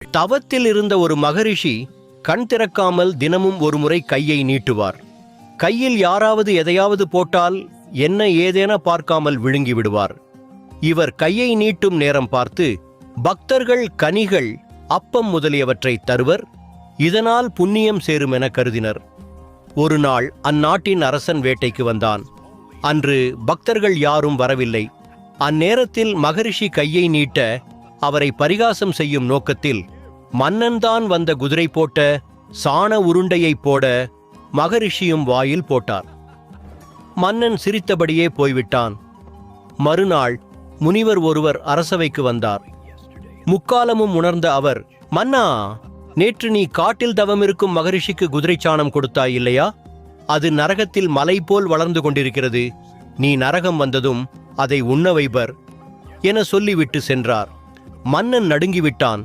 தவத்தில் இருந்த ஒரு மகரிஷி கண் திறக்காமல் தினமும் ஒருமுறை கையை நீட்டுவார். கையில் யாராவது எதையாவது போட்டால் என்ன ஏதேன பார்க்காமல் விழுங்கி விடுவார். இவர் கையை நீட்டும் நேரம் பார்த்து பக்தர்கள் கனிகள் அப்பம் முதலியவற்றை தருவர் இதனால் புண்ணியம் சேரும் என கருதினர். ஒரு நாள் அந்நாட்டின் அரசன் வேட்டைக்கு வந்தான். அன்று பக்தர்கள் யாரும் வரவில்லை. அந்நேரத்தில் மகரிஷி கையை நீட்ட அவரை பரிகாசம் செய்யும் நோக்கத்தில் மன்னன்தான் வந்த குதிரை போட்ட சாண உருண்டையை போட மகரிஷியும் வாயில் போட்டார். மன்னன் சிரித்தபடியே போய்விட்டான். மறுநாள் முனிவர் ஒருவர் அரசவைக்கு வந்தார். முக்காலமும் உணர்ந்த அவர் மன்னா நேற்று நீ காட்டில் தவம் இருக்கும் மகரிஷிக்கு குதிரை சாணம் கொடுத்தாய் இல்லையா? அது நரகத்தில் மலை போல் வளர்ந்து கொண்டிருக்கிறது. நீ நரகம் வந்ததும் அதை உண்ண வைபர் என சொல்லிவிட்டு சென்றார். மன்னன் நடுங்கிவிட்டான்.